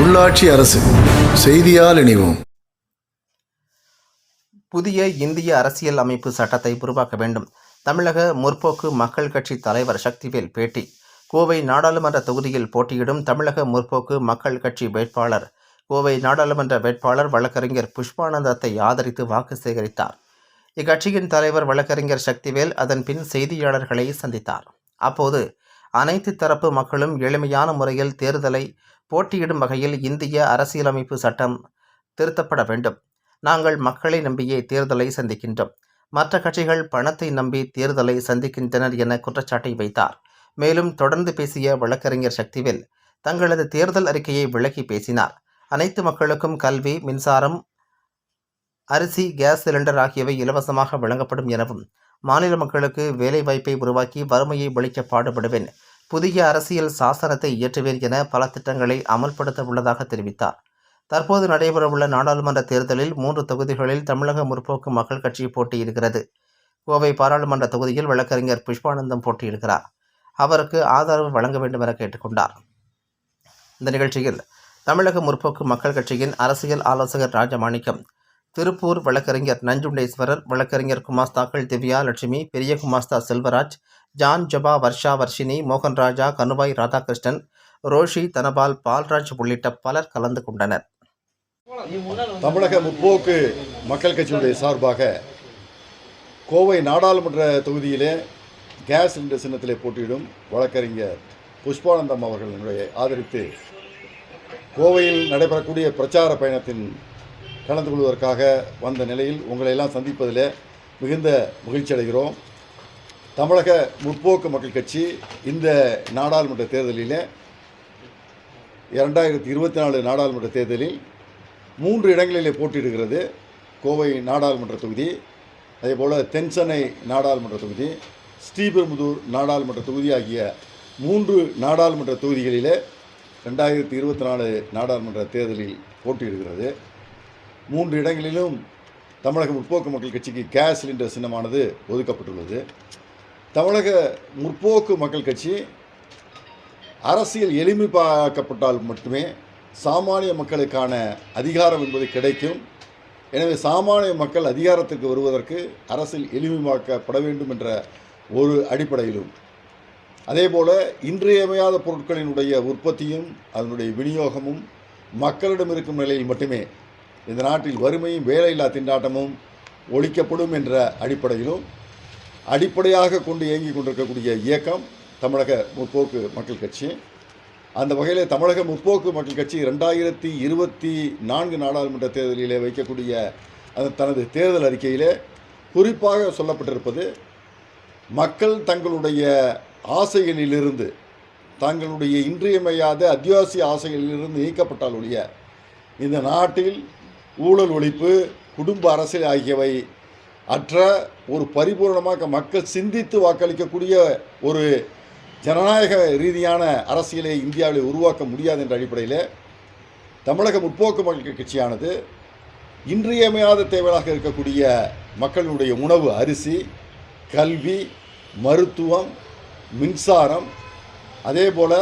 உள்ளாட்சி அரசு செய்தியால் இணைவோம். புதிய இந்திய அரசியல் அமைப்பு சட்டத்தை உருவாக்க வேண்டும். தமிழக முற்போக்கு மக்கள் கட்சி தலைவர் சக்திவேல் பேட்டி. கோவை நாடாளுமன்ற தொகுதியில் போட்டியிடும் தமிழக முற்போக்கு மக்கள் கட்சி வேட்பாளர். கோவை நாடாளுமன்ற வேட்பாளர் வழக்கறிஞர் புஷ்பானந்தத்தை ஆதரித்து வாக்கு சேகரித்தார். இக்கட்சியின் தலைவர் வழக்கறிஞர் சக்திவேல் அதன் பின் செய்தியாளர்களை சந்தித்தார். அப்போது அனைத்து தரப்பு மக்களும் எளிமையான முறையில் தேர்தலை போட்டியிடும் வகையில் இந்திய அரசியலமைப்பு சட்டம் திருத்தப்பட வேண்டும். நாங்கள் மக்களை நம்பியே தேர்தலை சந்திக்கின்றோம். மற்ற கட்சிகள் பணத்தை நம்பி தேர்தலை சந்திக்கின்றனர் என குற்றச்சாட்டை வைத்தார். மேலும் தொடர்ந்து பேசிய வழக்கறிஞர் சக்திவேல் தங்களது தேர்தல் அறிக்கையை விளக்கி பேசினார். அனைத்து மக்களுக்கும் கல்வி மின்சாரம் அரிசி கேஸ் சிலிண்டர் ஆகியவை இலவசமாக வழங்கப்படும் எனவும் மாநில மக்களுக்கு வேலைவாய்ப்பை உருவாக்கி வறுமையை ஒழிக்க பாடுபடுவேன். புதிய அரசியல் சாசனத்தை இயற்றுவேன் என பல திட்டங்களை அமல்படுத்த உள்ளதாக தெரிவித்தார். தற்போது நடைபெறவுள்ள நாடாளுமன்ற தேர்தலில் மூன்று தொகுதிகளில் தமிழக முற்போக்கு மக்கள் கட்சி போட்டியிடுகிறது. கோவை பாராளுமன்ற தொகுதியில் வழக்கறிஞர் புஷ்பானந்தம் போட்டியிடுகிறார். அவருக்கு ஆதரவு வழங்க வேண்டும் என கேட்டுக்கொண்டார். இந்த நிகழ்ச்சியில் தமிழக முற்போக்கு மக்கள் கட்சியின் அரசியல் ஆலோசகர் ராஜமாணிக்கம் திருப்பூர் வழக்கறிஞர் நஞ்சுண்டேஸ்வரர் வழக்கறிஞர் குமாஸ்தாக்கள் திவ்யா லட்சுமி பெரிய குமாஸ்தா செல்வராஜ் ஜான் ஜபா வர்ஷா வர்ஷினி மோகன் ராஜா கனுபாய் ராதாகிருஷ்ணன் ரோஷி தனபால் பால்ராஜ் உள்ளிட்ட பலர் கலந்து கொண்டனர். தமிழக முற்போக்கு மக்கள் கட்சியுடைய சார்பாக கோவை நாடாளுமன்ற தொகுதியிலே கேஸ் சிலிண்டர் சின்னத்திலே போட்டியிடும் வழக்கறிஞர் புஷ்பானந்தம் அவர்களுடைய ஆதரித்து கோவையில் நடைபெறக்கூடிய பிரச்சார பயணத்தின் கலந்து கொள்வதற்காக வந்த நிலையில் உங்களை எல்லாம் சந்திப்பதில் மிகுந்த மகிழ்ச்சி அடைகிறோம். தமிழக முற்போக்கு மக்கள் கட்சி இந்த நாடாளுமன்ற தேர்தலிலே இரண்டாயிரத்தி இருபத்தி நாலு நாடாளுமன்ற தேர்தலில் மூன்று இடங்களிலே போட்டியிடுகிறது. கோவை நாடாளுமன்ற தொகுதி அதேபோல் தென்சென்னை நாடாளுமன்ற தொகுதி ஸ்ரீபெரும்புதூர் நாடாளுமன்ற தொகுதி ஆகிய மூன்று நாடாளுமன்ற தொகுதிகளிலே ரெண்டாயிரத்தி இருபத்தி நாலு நாடாளுமன்ற தேர்தலில் போட்டியிடுகிறது. மூன்று இடங்களிலும் தமிழக முற்போக்கு மக்கள் கட்சிக்கு கேஸ் சிலிண்டர் சின்னமானது ஒதுக்கப்பட்டுள்ளது. தமிழக முற்போக்கு மக்கள் கட்சி அரசியல் எளிமைப்பாக்கப்பட்டால் மட்டுமே சாமானிய மக்களுக்கான அதிகாரம் என்பது கிடைக்கும். எனவே சாமானிய மக்கள் அதிகாரத்திற்கு வருவதற்கு அரசியல் எளிமையாக்கப்பட வேண்டும் என்ற ஒரு அடிப்படையிலும். அதேபோல் இன்றியமையாத பொருட்களினுடைய உற்பத்தியும் அதனுடைய விநியோகமும் மக்களிடம் இருக்கும் நிலையில் மட்டுமே இந்த நாட்டில் வறுமையும் வேலையில்லா திண்டாட்டமும் ஒழிக்கப்படும் என்ற அடிப்படையிலும் அடிப்படையாக கொண்டு இயங்கி கொண்டிருக்கக்கூடிய இயக்கம் தமிழக முற்போக்கு மக்கள் கட்சி. அந்த வகையில் தமிழக முற்போக்கு மக்கள் கட்சி ரெண்டாயிரத்தி இருபத்தி நான்கு நாடாளுமன்ற தேர்தலிலே வைக்கக்கூடிய அந்த தனது தேர்தல் அறிக்கையிலே குறிப்பாக சொல்லப்பட்டிருப்பது மக்கள் தங்களுடைய ஆசைகளிலிருந்து தங்களுடைய இன்றியமையாத அத்தியாவசிய ஆசைகளிலிருந்து நீக்கப்பட்டால் ஒழிய இந்த நாட்டில் ஊழல் ஒழிப்பு குடும்ப அரசியல் ஆகியவை அற்ற ஒரு பரிபூர்ணமாக மக்கள் சிந்தித்து வாக்களிக்கக்கூடிய ஒரு ஜனநாயக ரீதியான அரசியலை இந்தியாவில் உருவாக்க முடியாது என்ற அடிப்படையில் தமிழக முற்போக்கு மக்கள் கட்சியானது இன்றியமையாத தேவையாக இருக்கக்கூடிய மக்களுடைய உணவு அரிசி கல்வி மருத்துவம் மின்சாரம் அதே போல்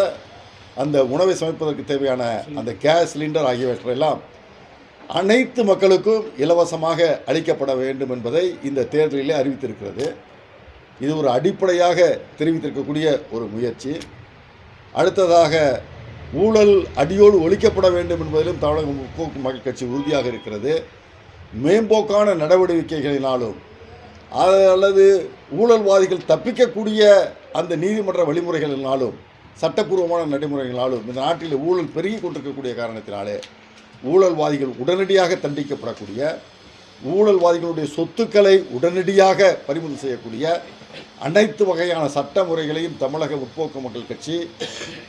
அந்த உணவை சமைப்பதற்கு தேவையான அந்த கேஸ் சிலிண்டர் ஆகியவற்றையெல்லாம் அனைத்து மக்களுக்கும் இலவசமாக அளிக்கப்பட வேண்டும் என்பதை இந்த தேர்தலிலே அறிவித்திருக்கிறது. இது ஒரு அடிப்படையாக தெரிவித்திருக்கக்கூடிய ஒரு முயற்சி. அடுத்ததாக ஊழல் அடியோடு ஒழிக்கப்பட வேண்டும் என்பதிலும் தமிழக முற்போக்கு மக்கள் கட்சி உறுதியாக இருக்கிறது. மேம்போக்கான நடவடிக்கைகளினாலும் அல்லது ஊழல்வாதிகள் தப்பிக்கக்கூடிய அந்த நீதிமன்ற வழிமுறைகளினாலும் சட்டப்பூர்வமான நடைமுறைகளாலும் இந்த நாட்டில் ஊழல் பெருகி கொண்டிருக்கக்கூடிய காரணத்தினாலே ஊழல்வாதிகள் உடனடியாக தண்டிக்கப்படக்கூடிய ஊழல்வாதிகளுடைய சொத்துக்களை உடனடியாக பறிமுதல் செய்யக்கூடிய அனைத்து வகையான சட்ட முறைகளையும் தமிழக முற்போக்கு மக்கள் கட்சி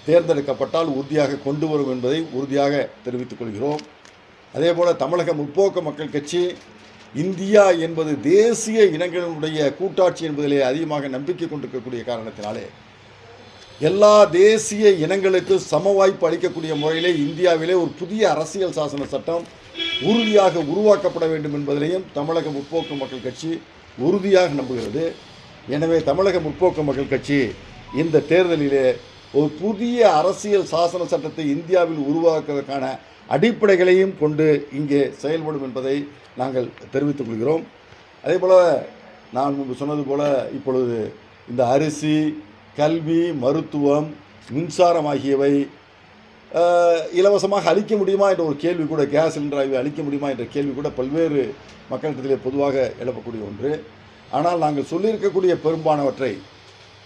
தேர்ந்தெடுக்கப்பட்டால் உறுதியாக கொண்டு வரும் என்பதை உறுதியாக தெரிவித்துக் கொள்கிறோம். அதேபோல் தமிழக முற்போக்கு மக்கள் கட்சி இந்தியா என்பது தேசிய இனங்களினுடைய கூட்டாட்சி என்பதிலே அதிகமாக நம்பிக்கை கொண்டிருக்கக்கூடிய காரணத்தினாலே எல்லா தேசிய இனங்களுக்கும் சம வாய்ப்பு அளிக்கக்கூடிய முறையிலே இந்தியாவிலே ஒரு புதிய அரசியல் சாசன சட்டம் உறுதியாக உருவாக்கப்பட வேண்டும் என்பதிலையும் தமிழக முற்போக்கு மக்கள் கட்சி உறுதியாக நம்புகிறது. எனவே தமிழக முற்போக்கு மக்கள் கட்சி இந்த தேர்தலிலே ஒரு புதிய அரசியல் சாசன சட்டத்தை இந்தியாவில் உருவாக்குவதற்கான அடிப்படைகளையும் கொண்டு இங்கே செயல்படும் என்பதை நாங்கள் தெரிவித்துக் கொள்கிறோம். அதே போல் நான் முன்பு சொன்னது போல் இப்பொழுது இந்த அரிசி கல்வி மருத்துவம் மின்சாரம் ஆகியவை இலவசமாக அளிக்க முடியுமா என்ற ஒரு கேள்வி கூட கேஸ் சிலிண்டர் ஆகியவை அளிக்க முடியுமா என்ற கேள்வி கூட பல்வேறு மக்களிடத்திலே பொதுவாக எழுப்பக்கூடிய ஒன்று. ஆனால் நாங்கள் சொல்லியிருக்கக்கூடிய பெரும்பானவற்றை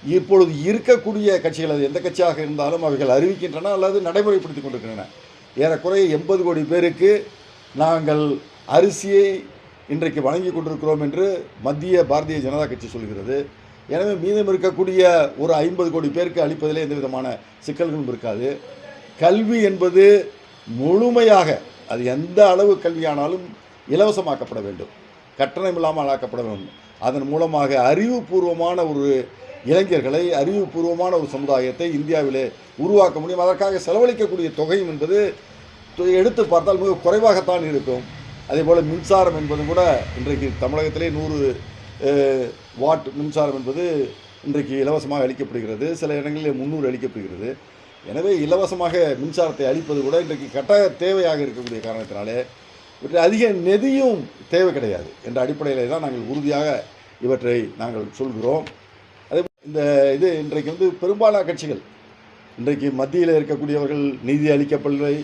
இப்பொழுது இருக்கக்கூடிய கட்சிகள் அது எந்த கட்சியாக இருந்தாலும் அவைகள் அறிவிக்கின்றன அல்லது நடைமுறைப்படுத்தி கொண்டிருக்கின்றன. ஏறக்குறைய எண்பது கோடி பேருக்கு நாங்கள் அரிசியை இன்றைக்கு வழங்கி கொண்டிருக்கிறோம் என்று மத்திய பாரதிய ஜனதா கட்சி சொல்கிறது. எனவே மீதம் இருக்கக்கூடிய ஒரு ஐம்பது கோடி பேருக்கு அளிப்பதிலே எந்த விதமான சிக்கல்களும் இருக்காது. கல்வி என்பது முழுமையாக அது எந்த அளவு கல்வியானாலும் இலவசமாக்கப்பட வேண்டும். கட்டணம் இல்லாமல் ஆக்கப்பட வேண்டும். அதன் மூலமாக அறிவுபூர்வமான ஒரு இளைஞர்களை அறிவுபூர்வமான ஒரு சமுதாயத்தை இந்தியாவிலே உருவாக்க முடியும். அதற்காக செலவழிக்கக்கூடிய தொகையும் என்பது எடுத்து பார்த்தால் மிக குறைவாகத்தான் இருக்கும். அதே போல் மின்சாரம் என்பது கூட இன்றைக்கு தமிழகத்திலே நூறு வாட் மின்சாரம் என்பது இன்றைக்கு இலவசமாக அளிக்கப்படுகிறது. சில இடங்களில் முந்நூறு அளிக்கப்படுகிறது. எனவே இலவசமாக மின்சாரத்தை அளிப்பது கூட இன்றைக்கு கட்டாய தேவையாக இருக்கக்கூடிய காரணத்தினாலே இவற்றை அதிக நிதியும் தேவை கிடையாது என்ற அடிப்படையில் தான் நாங்கள் உறுதியாக இவற்றை நாங்கள் சொல்கிறோம். அதே இந்த இது இன்றைக்கு வந்து பெரும்பாலான கட்சிகள் இன்றைக்கு மத்தியில் இருக்கக்கூடியவர்கள் நிதி அளிக்கப்படவில்லை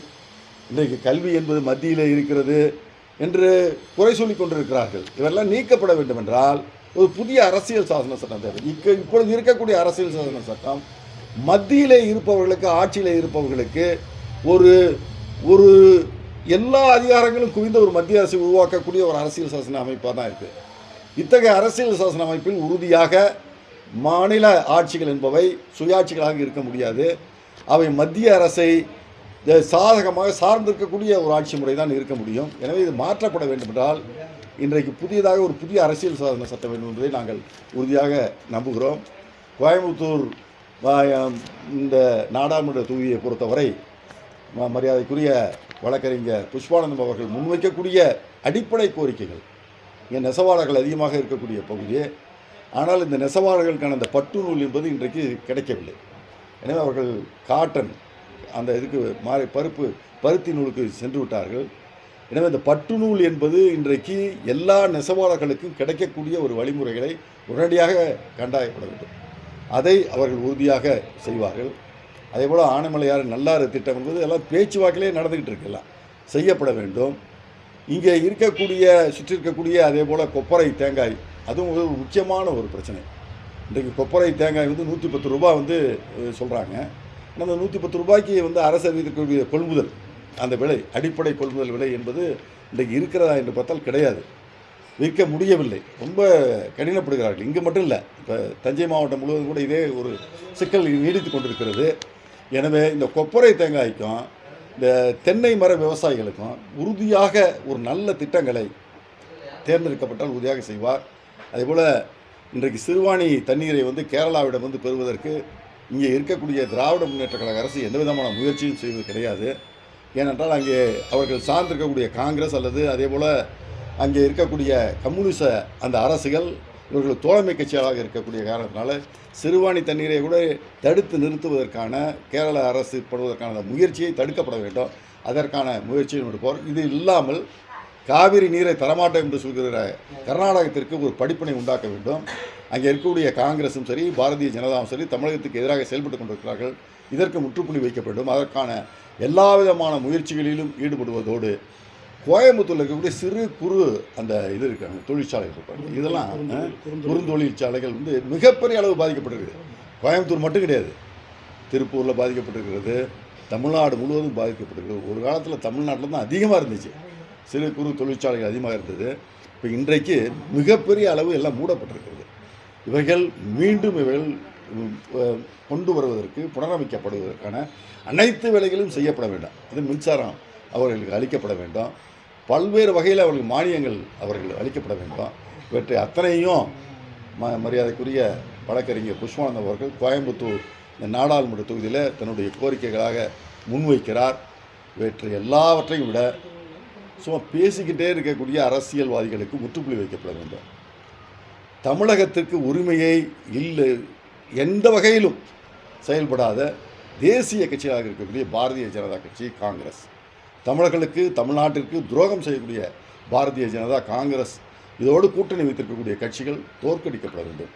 இன்றைக்கு கல்வி என்பது மத்தியில் இருக்கிறது என்று குறை சொல்லி கொண்டிருக்கிறார்கள். இவெல்லாம் நீக்கப்பட வேண்டுமென்றால் ஒரு புதிய அரசியல் சாசன சட்டம் தேவை. இக்க இப்பொழுது இருக்கக்கூடிய அரசியல் சாசன சட்டம் மத்தியிலே இருப்பவர்களுக்கு ஆட்சியில் இருப்பவர்களுக்கு ஒரு ஒரு எல்லா அதிகாரங்களும் குவிந்த ஒரு மத்திய அரசை உருவாக்கக்கூடிய ஒரு அரசியல் சாசன அமைப்பாக தான் இருக்குது இத்தகைய அரசியல் சாசன அமைப்பில் உறுதியாக மாநில ஆட்சிகள் என்பவை சுயாட்சிகளாக இருக்க முடியாது. அவை மத்திய அரசை சாதகமாக சார்ந்திருக்கக்கூடிய ஒரு ஆட்சி முறை தான் இருக்க முடியும். எனவே இது மாற்றப்பட வேண்டுமென்றால் இன்றைக்கு புதியதாக ஒரு புதிய அரசியல் சாதன சட்டம் வேண்டும் என்பதை நாங்கள் உறுதியாக நம்புகிறோம். கோயம்புத்தூர் இந்த நாடாளுமன்ற தொகுதியை பொறுத்தவரை ம- மரியாதைக்குரிய வழக்கறிஞர் புஷ்பானந்தம் அவர்கள் முன்வைக்கக்கூடிய அடிப்படை கோரிக்கைகள் இங்கே நெசவாளர்கள் அதிகமாக இருக்கக்கூடிய பகுதி ஆனால் இந்த நெசவாளர்களுக்கான அந்த பட்டு நூல் என்பது இன்றைக்கு கிடைக்கவில்லை. எனவே அவர்கள் காட்டன் அந்த இதுக்கு மாறி பருப்பு பருத்தி நூலுக்கு சென்று விட்டார்கள். எனவே இந்த பட்டு நூல் என்பது இன்றைக்கு எல்லா நெசவாளர்களுக்கும் கிடைக்கக்கூடிய ஒரு வழிமுறைகளை உடனடியாக கண்டாயப்பட வேண்டும். அதை அவர்கள் உறுதியாக செய்வார்கள். அதே போல் ஆனைமலையார் நல்லாறு திட்டம் என்பது எல்லாம் பேச்சுவாக்கிலே நடந்துக்கிட்டு இருக்கலாம் செய்யப்பட வேண்டும். இங்கே இருக்கக்கூடிய சுற்றி இருக்கக்கூடிய அதே போல் கொப்பரை தேங்காய் அதுவும் ஒரு முக்கியமான ஒரு பிரச்சனை. இன்றைக்கு கொப்பரை தேங்காய் வந்து நூற்றி பத்து ரூபா வந்து சொல்கிறாங்க ஆனால் அந்த நூற்றி பத்து ரூபாய்க்கு வந்து அரசு அறிவிக்கக்கூடிய கொள்முதல் அந்த விலை அடிப்படை கொள்முதல் விலை என்பது இன்றைக்கு இருக்கிறதா என்று பார்த்தால் கிடையாது. விற்க முடியவில்லை. ரொம்ப கடினப்படுகிறார்கள். இங்கே மட்டும் இல்லை இப்போ தஞ்சை மாவட்டம் முழுவதும் கூட இதே ஒரு சிக்கல் நீடித்து கொண்டிருக்கிறது. எனவே இந்த கொப்பரை தேங்காய்க்கும் இந்த தென்னை மர விவசாயிகளுக்கும் உறுதியாக ஒரு நல்ல திட்டங்களை தேர்ந்தெடுக்கப்பட்டால் உறுதியாக செய்வார். அதேபோல் இன்றைக்கு சிறுவாணி தண்ணீரை வந்து கேரளாவிடம் வந்து பெறுவதற்கு இங்கே இருக்கக்கூடிய திராவிட முன்னேற்ற கழக அரசு எந்த விதமான முயற்சியும் செய்வது கிடையாது. ஏனென்றால் அங்கே அவர்கள் சார்ந்திருக்கக்கூடிய காங்கிரஸ் அல்லது அதே போல் அங்கே இருக்கக்கூடிய கம்யூனிச அந்த அரசுகள் இவர்கள் தோழமை கட்சியாக இருக்கக்கூடிய காரணத்தினால சிறுவாணி தண்ணீரை கூட தடுத்து நிறுத்துவதற்கான கேரள அரசு படுவதற்கான முயற்சியை தடுக்கப்பட வேண்டும். அதற்கான முயற்சியை எடுப்போம் இது இல்லாமல் காவிரி நீரை தரமாட்டோம் என்று சொல்கிற கர்நாடகத்திற்கு ஒரு படிப்பினை உண்டாக்க வேண்டும். அங்கே இருக்கக்கூடிய காங்கிரஸும் சரி பாரதிய ஜனதாவும் சரி தமிழகத்துக்கு எதிராக செயல்பட்டு கொண்டிருக்கிறார்கள். இதற்கு முற்றுப்புள்ளி வைக்க வேண்டும் அதற்கான எல்லா விதமான முயற்சிகளிலும் ஈடுபடுவதோடு கோயம்புத்தூரில் இருக்கக்கூடிய சிறு குறு அந்த இது இருக்காங்க தொழிற்சாலைகள் இருப்பாங்க. இதெல்லாம் குறுந்தொழிற்சாலைகள் வந்து மிகப்பெரிய அளவு பாதிக்கப்பட்டிருக்குது. கோயம்புத்தூர் மட்டும் கிடையாது. திருப்பூரில் பாதிக்கப்பட்டிருக்கிறது தமிழ்நாடு முழுவதும் பாதிக்கப்பட்டிருக்கிறது. ஒரு காலத்தில் தமிழ்நாட்டில் தான் அதிகமாக இருந்துச்சு. சிறு குறு தொழிற்சாலைகள் அதிகமாக இருந்தது. இப்போ இன்றைக்கு மிகப்பெரிய அளவு எல்லாம் மூடப்பட்டிருக்கிறது. இவைகள் மீண்டும் இவைகள் கொண்டு வருவதற்கு புனரமைக்கப்படுவதற்கான அனைத்து வேலைகளும் செய்யப்பட வேண்டும். அது மின்சாரம் அவர்களுக்கு அளிக்கப்பட வேண்டும். பல்வேறு வகையில் அவர்களுக்கு மானியங்கள் அவர்கள் அளிக்கப்பட வேண்டும். இவற்றை அத்தனையும் ம மரியாதைக்குரிய வழக்கறிஞர் புஷ்பானந்தம் அவர்கள் கோயம்புத்தூர் இந்த நாடாளுமன்ற தொகுதியில் தன்னுடைய கோரிக்கைகளாக முன்வைக்கிறார். இவற்றை எல்லாவற்றையும் விட சும்மா பேசிக்கிட்டே இருக்கக்கூடிய அரசியல்வாதிகளுக்கு முற்றுப்புள்ளி வைக்கப்பட வேண்டும். தமிழகத்திற்கு உரிமையை இல்லை. எந்த வகையிலும் செயல்படாத தேசிய கட்சியாக இருக்கக்கூடிய பாரதிய ஜனதா கட்சி காங்கிரஸ். தமிழர்களுக்கு தமிழ்நாட்டிற்கு துரோகம் செய்யக்கூடிய பாரதிய ஜனதா காங்கிரஸ். இதோடு கூட்டணி வைத்திருக்கக்கூடிய கட்சிகள் தோற்கடிக்கப்பட வேண்டும்.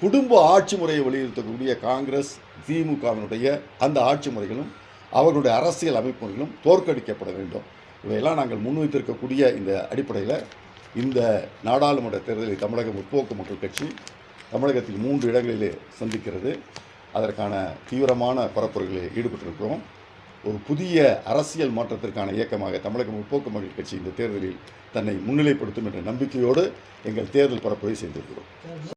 குடும்ப ஆட்சி முறையை வலியுறுத்தக்கூடிய காங்கிரஸ் திமுகவினுடைய அந்த ஆட்சி முறைகளும் அவர்களுடைய அரசியல் அமைப்புகளும் தோற்கடிக்கப்பட வேண்டும். இவையெல்லாம் நாங்கள் முன்வைத்திருக்கக்கூடிய இந்த அடிப்படையில் இந்த நாடாளுமன்ற தேர்தலில் தமிழக முற்போக்கு மக்கள் கட்சி தமிழகத்தில் மூன்று இடங்களிலே சந்திக்கிறது. அதற்கான தீவிரமான பரப்புரைகளில் ஈடுபட்டிருக்கிறோம். ஒரு புதிய அரசியல் மாற்றத்திற்கான இயக்கமாக தமிழக முற்போக்கு மக்கள் கட்சி இந்த தேர்தலில் தன்னை முன்னிலைப்படுத்தும் என்ற நம்பிக்கையோடு எங்கள் தேர்தல் பரப்புரை செய்திருக்கிறோம்